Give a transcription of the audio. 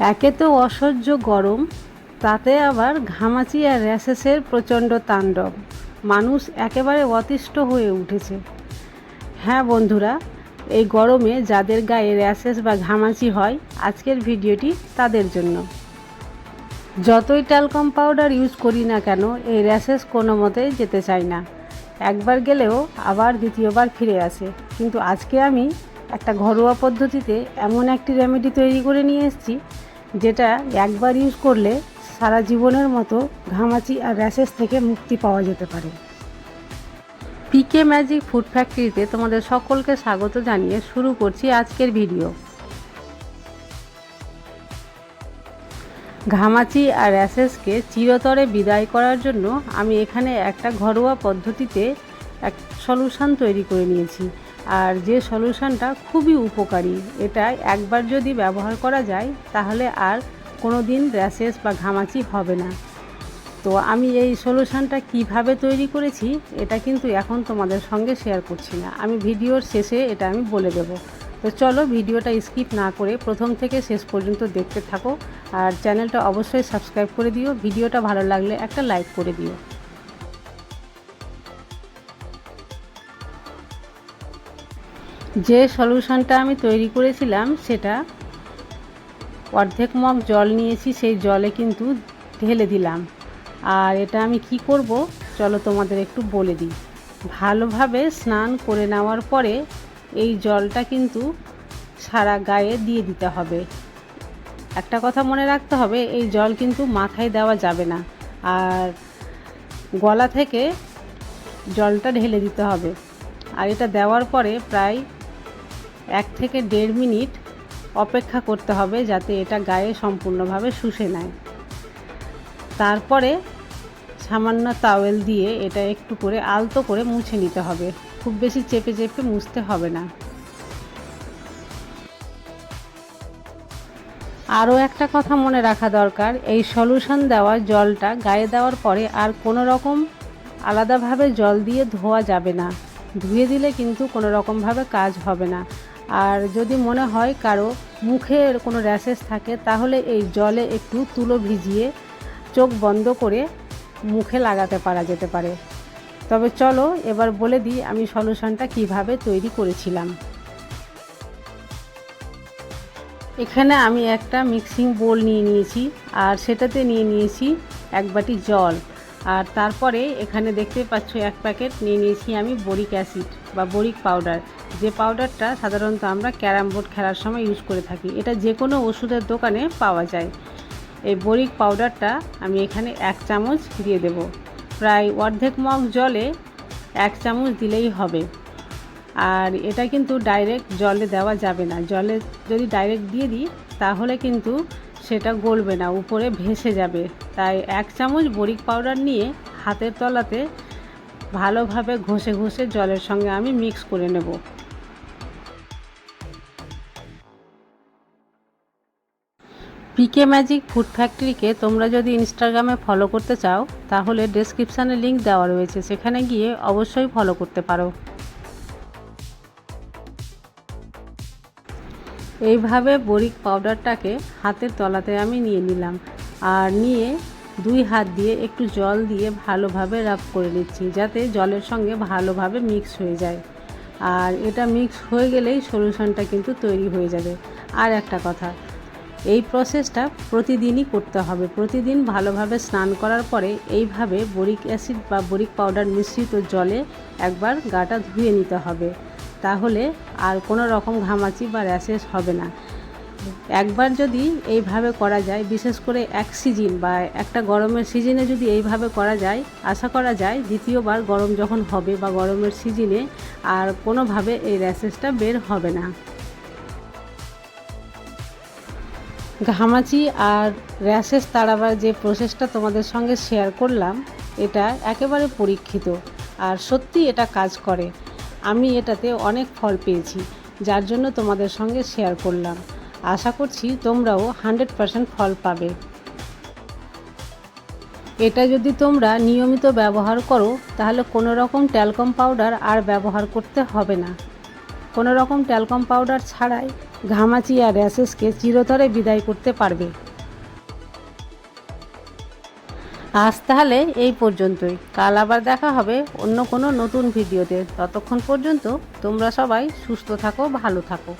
একে তো অসহ্য গরম, তাতে আবার ঘামাচি আর র্যাশেসের প্রচণ্ড তাণ্ডব। মানুষ একেবারে অতিষ্ঠ হয়ে উঠেছে। হ্যাঁ বন্ধুরা, এই গরমে যাদের গায়ে র্যাশেস বা ঘামাচি হয়, আজকের ভিডিওটি তাদের জন্য। যতই ট্যালকম পাউডার ইউজ করি না কেন, এই র্যাশেস কোনো মতেই যেতে চায় না। একবার গেলেও আবার দ্বিতীয়বার ফিরে আসে। কিন্তু আজকে আমি একটা ঘরোয়া পদ্ধতিতে এমন একটি রেমেডি তৈরি করে নিয়ে এসেছি, যেটা একবার ইউজ করলে সারা জীবনের মতো ঘামাচি আর র্যাশেস থেকে মুক্তি পাওয়া যেতে পারে। পিকে ম্যাজিক ফুড ফ্যাক্টরিতে তোমাদের সকলকে স্বাগত জানিয়ে শুরু করছি আজকের ভিডিও ঘামাচি আর র্যাশেসকে চিরতরে বিদায় করার জন্য আমি এখানে একটা ঘরোয়া পদ্ধতিতে এক সলিউশান তৈরি করে নিয়েছি। আর যে সলিউশানটা খুবই উপকারী, এটা একবার যদি ব্যবহার করা যায়, তাহলে আর কোনো দিন র্যাশেস বা ঘামাচি হবে না। তো আমি এই সলিউশানটা কীভাবে তৈরি করেছি, এটা কিন্তু এখন তোমাদের সঙ্গে শেয়ার করছি না। আমি ভিডিওর শেষে এটা আমি বলে দেব। তো চলো ভিডিওটা স্কিপ না করে প্রথম থেকে শেষ পর্যন্ত দেখতে থাকো। আর চ্যানেলটা অবশ্যই সাবস্ক্রাইব করে দিও। ভিডিওটা ভালো লাগলে একটা লাইক করে দিও। যে সলিউশনটা আমি তৈরি করেছিলাম, সেটা অর্ধেক মগ জল নিয়েছি, সেই জলে কিন্তু ঢেলে দিলাম। আর এটা আমি কি করব? চলো তোমাদের একটু বলে দিই। ভালোভাবে স্নান করে নেওয়ার পরে এই জলটা কিন্তু সারা গায়ে দিয়ে দিতে হবে। একটা কথা মনে রাখতে হবে, এই জল কিন্তু মাথায় দেওয়া যাবে না। আর গলা থেকে জলটা ঢেলে দিতে হবে। আর এটা দেওয়ার পরে প্রায় এক থেকে দেড় মিনিট অপেক্ষা করতে হবে যাতে এটা গায়ে সম্পূর্ণভাবে শুষে নেয়। তারপরে সামান্য তাওয়েল দিয়ে এটা একটু করে আলতো করে মুছে নিতে হবে। খুব বেশি চেপে চেপে মুছতে হবে না। আরও একটা কথা মনে রাখা দরকার, এই সলিউশন দেওয়া জলটা গায়ে দেওয়ার পরে আর কোনো রকম আলাদাভাবে জল দিয়ে ধোয়া যাবে না। ধুয়ে দিলে কিন্তু কোনো রকমভাবে কাজ হবে না। আর যদি মনে হয় কারও মুখে কোনো র্যাশেস থাকে, তাহলে এই জলে একটু তুলো ভিজিয়ে চোখ বন্ধ করে মুখে লাগাতে পারা যেতে পারে। তবে চলো, এবার বলে দিই আমি সলিউশনটা কীভাবে তৈরি করেছিলাম। এখানে আমি একটা মিক্সিং বোল নিয়ে নিয়েছি, আর সেটাতে নিয়ে নিয়েছি এক বাটি জল। আর তারপরে এখানে দেখতে পাচ্ছ এক প্যাকেট নিয়ে নিয়েছি আমি বরিক অ্যাসিড বা বরিক পাউডার। যে পাউডারটা সাধারণত আমরা ক্যারাম বোর্ড খেলার সময় ইউজ করে থাকি, এটা যে কোনো ওষুধের দোকানে পাওয়া যায়। এই বরিক পাউডারটা আমি এখানে এক চামচ দিয়ে দেব। প্রায় অর্ধেক মগ জলে এক চামচ দিলেই হবে। আর এটা কিন্তু ডাইরেক্ট জলে দেওয়া যাবে না। জলে যদি ডাইরেক্ট দিয়ে দিই, তাহলে কিন্তু সেটা গলবে না, উপরে ভেসে যাবে। তাই এক চামচ বরিক পাউডার নিয়ে হাতের তলাতে ভালোভাবে ঘষে ঘষে জলের সঙ্গে আমি মিক্স করে নেব। পিকে ম্যাজিক ফুড ফ্যাক্টরিকে তোমরা যদি ইনস্টাগ্রামে ফলো করতে চাও, তাহলে ডেসক্রিপশানে লিঙ্ক দেওয়া রয়েছে, সেখানে গিয়ে অবশ্যই ফলো করতে পারো। এইভাবে বরিক পাউডারটাকে হাতের তলাতে আমি নিয়ে নিলাম আর নিয়ে দুই হাত দিয়ে একটু জল দিয়ে ভালোভাবে রাব করে নিচ্ছি যাতে জলের সঙ্গে ভালোভাবে মিক্স হয়ে যায়। আর এটা মিক্স হয়ে গেলেই সলিউশনটা কিন্তু তৈরি হয়ে যাবে। আর একটা কথা, এই প্রসেসটা প্রতিদিনই করতে হবে। প্রতিদিন ভালোভাবে স্নান করার পরে এইভাবে বরিক অ্যাসিড বা বরিক পাউডার মিশ্রিত জলে একবার গাটা ধুয়ে নিতে হবে। তাহলে আর কোনো রকম ঘামাচি বা র্যাশেস হবে না। একবার যদি এইভাবে করা যায়, বিশেষ করে এক সিজন বা একটা গরমের সিজনে যদি এইভাবে করা যায়, আশা করা যায় দ্বিতীয়বার গরম যখন হবে বা গরমের সিজনে আর কোনোভাবে এই র্যাশেসটা বের হবে না। ঘামাচি আর র্যাশেস তাড়াবার যে প্রসেসটা তোমাদের সঙ্গে শেয়ার করলাম, এটা একেবারে পরীক্ষিত। আর সত্যি এটা কাজ করে। আমি এটাতে অনেক ফল পেয়েছি, যার জন্য তোমাদের সঙ্গে শেয়ার করলাম। আশা করছি তোমরাও হান্ড্রেড পারসেন্ট ফল পাবে। এটা যদি তোমরা নিয়মিত ব্যবহার করো, তাহলে কোনো রকম ট্যালকম পাউডার আর ব্যবহার করতে হবে না। কোনো রকম ট্যালকম পাউডার ছাড়াই ঘামাচি আর র্যাশেসকে চিরতরে বিদায় করতে পারবে। আজ তাহলে এই পর্যন্তই। কাল আবার দেখা হবে অন্য কোনো নতুন ভিডিওতে। ততক্ষণ পর্যন্ত তোমরা সবাই সুস্থ থাকো, ভালো থাকো।